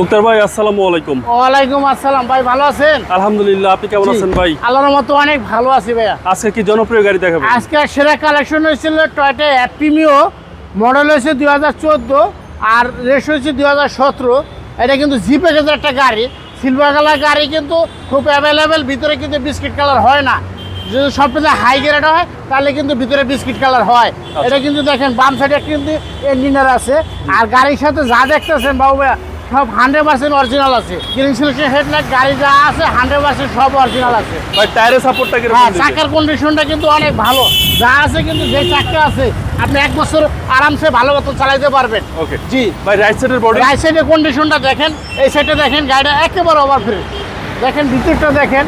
মুক্তার ভাই আসসালামু আলাইকুম। ওয়ালাইকুম আসসালাম ভাই ভালো আছেন? আলহামদুলিল্লাহ আপনি কেমন আছেন ভাই? আল্লাহর মতো অনেক ভালো আছি ভাইয়া। আজকে কি জনপ্রিয় গাড়ি দেখাবেন? আজকে সেরা কালেকশন হয়েছিল টয়টা অ্যাপিমিও মডেল হয়েছে দুই হাজার চোদ্দ আর রেস হয়েছে দুই হাজার সতেরো। এটা কিন্তু জি প্যাকেজের একটা গাড়ি। সিলভার কালার গাড়ি কিন্তু খুব অ্যাভেলেবেল ভিতরে কিন্তু বিস্কিট কালার হয় না। যদি সবচেয়ে হাই গ্রেড হয় তাহলে কিন্তু ভিতরে বিস্কিট কালার হয়। এটা কিন্তু দেখেন বাম সাইডে কিন্তু ইঞ্জিনিয়ার আছে। আর গাড়ির সাথে যা দেখতেছেন বাবু ভাইয়া সব হান্ড্রেড পার্সেন্ট অরিজিনাল আছে। গ্রিন সিলেকশন হেডলাইট গাড়ি যা আছে হান্ড্রেড পার্সেন্ট সব অরিজিনাল আছে। ভাই টায়ারের সাপোর্টটা কীরকম হ্যাঁ চাকার কন্ডিশনটা কিন্তু অনেক ভালো। যা আছে কিন্তু যে চাকা আছে আপনি এক বছর আরামসে ভালো মতো চালাইতে পারবেন। ওকে জি। ভাই রাইট সাইডের বডি রাইট সাইডের কন্ডিশনটা দেখেন এই সাইডে দেখেন গাড়িটা একেবারে ওভার ফ্রি দেখেন ভিতরটা দেখেন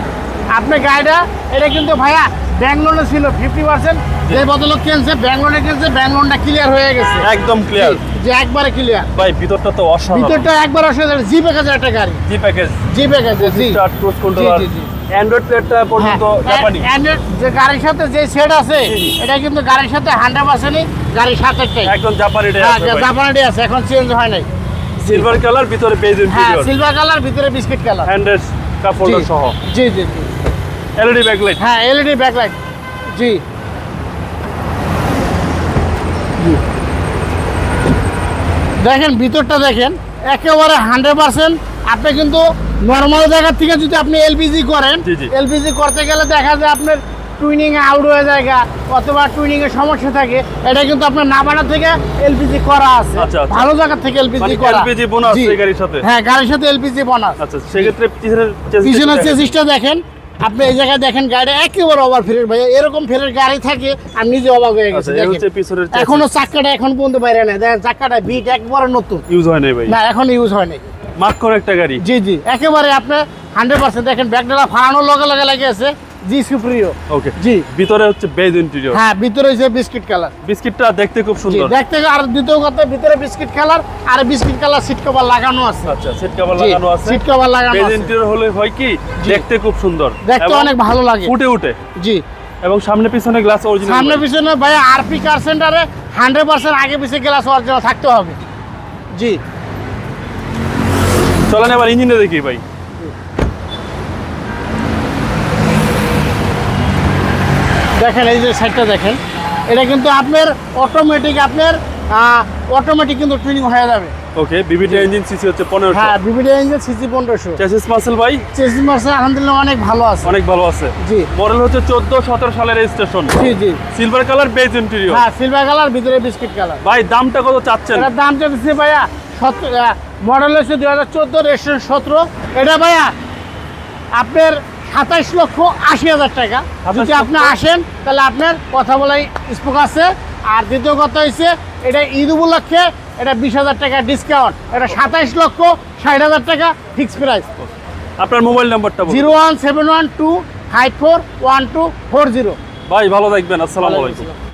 আপনি গাড়িটা এটা কিন্তু ভাইয়া ব্যাঙ্গলোনে ছিল ফিফটি পার্সেন্ট যে বদলক কিনছে ব্যাঙ্গলোনে কিনছে ব্যাঙ্গলোনটা ক্লিয়ার হয়ে গেছে। একদম ক্লিয়ার যে একবারে ক্লিয়ার ভাই ভিতরটা তো অসাধারণ। ভিতরটা একবার অসাধারণ। জি প্যাকেজের একটা গাড়ি। জি। প্যাকেজ জি প্যাকেজের জি। Start cruise controller. অ্যান্ড্রয়েড প্লেটটা পর্যন্ত জাপানি যে গাড়ির সাথে যে সেট আছে এটা কিন্তু গাড়ির সাথে হান্ড্রেড পার্সেন্টই গাড়ির সাথেটাই একদম জাপানি হ্যাঁ জাপানি আছে এখন চেঞ্জ হয় নাই। সিলভার কালার ভিতরে বেজ হ্যাঁ সিলভার কালার ভিতরে biscuit colour handle cup holder সহ। জি জি জি। এলইডি ব্যাকলাইট হ্যাঁ এলইডি ব্যাকলাইট জি জি। দেখেন ভিতরটা দেখেন একেবারে হান্ড্রেড পার্সেন্ট আপনি কিন্তু নর্মাল জায়গা থেকে যদি আপনি এলপিজি করেন। এলপিজি করতে গেলে দেখা যায় আপনার টুইনিং আউট হয়ে যায় অথবা টুইনিং এর সমস্যা থাকে এটা কিন্তু আপনার নাবানা থেকে এলপিজি করা আছে আচ্ছা, আচ্ছা। ভালো জায়গা থেকে এলপিজি মানে করা LPG বোনাস গাড়ির সাথে? হ্যাঁ গাড়ির সাথে এলপিজি বোনাস আচ্ছা সেক্ষেত্রে পিছনের চেসিসটা দেখেন আপনি এই জায়গায় দেখেন গাড়ি একেবারে ওভার ফেরের ভাই এরকম ফেরের গাড়ি থাকে আমি নিজে অবাক হয়ে গেছি। আচ্ছা। এখনও চাকাটা এখন পর্যন্ত বাইরে নেই। দেখেন চাকাটা বিট একবারে নতুন। ইউজ হয় নাই ভাই। না এখন ইউজ হয়নি মার্ক করে একটা গাড়ি। জি জি। একেবারে আপনি হান্ড্রেড পার্সেন্ট দেখেন ব্যাগডালা ফাড়ানোর লগে লগে লাগে আছে। জি সুপ্রিয়। ওকে জি। ভিতরে হচ্ছে বেজ ইন্টেরিয়র হ্যাঁ ভিতরে হচ্ছে বিস্কিট কালার বিস্কিটটা দেখতে খুব সুন্দর। দেখতে আর দ্বিতীয় কথা ভিতরে বিস্কিট কালার আর বিস্কিট কালার সিট কভার লাগানো আছে। আচ্ছা সেট কভার লাগানো আছে। সিট কভার লাগানো বেজ ইন্টেরিয়র হলে হয় কি? দেখতে খুব সুন্দর। দেখতে অনেক ভালো লাগে। ফুটে উঠে। জি। এবং সামনে পিছনে গ্লাস অরিজিনাল সামনে পিছনে ভাই আরপি কার সেন্টারে হান্ড্রেড পার্সেন্ট আগে পিছিয়ে গ্লাস অরিজিনাল থাকতে হবে। জি। চলেন এবার ইঞ্জিনে দেখি ভাই। দেখেন এই যে সাইডটা দেখেন এটা কিন্তু আপনার অটোমেটিক আপনার অটোমেটিক কিন্তু ট্রেনিং হয়ে যাবে। ওকে বিবিটি ইঞ্জিন সিসি হচ্ছে পনেরোশো। হ্যাঁ বিবিডি ইঞ্জিন সিসি পনেরোশো। চেসিস মাসেল ভাই? চেসিস মার্সেল আলহামদুলিল্লাহ অনেক ভালো আছে। অনেক ভালো আছে। জি। মডেল হচ্ছে চোদ্দ সতেরো সালের রেজিস্ট্রেশন জি জি। সিলভার কালার বেজ ইন্টেরিয়র হ্যাঁ সিলভার কালার ভিতরে বিস্কিট কালার ভাই দামটা কত চাচ্ছেন? এটার দাম চাইতেছি ভাইয়া সতেরো মডেল হচ্ছে দুই হাজার চোদ্দ রেস্টুরেন্ট সতেরো। এটা ভাইয়া আপনার সাতাইশ লক্ষ আশি হাজার টাকা। যদি আপনি আসেন তাহলে আপনার কথা বলাই স্পোক আছে। আর দ্বিতীয় কথা হয়েছে এটা ঈদ উপলক্ষে এটা বিশ হাজার টাকা ডিসকাউন্ট এটা সাতাইশ লক্ষ ষাট হাজার টাকা ফিক্স প্রাইস আপনার মোবাইল নাম্বারটা zero one seven one two five four one two four zero. ভাই ভালো থাকবেন। আসসালামু আলাইকুম।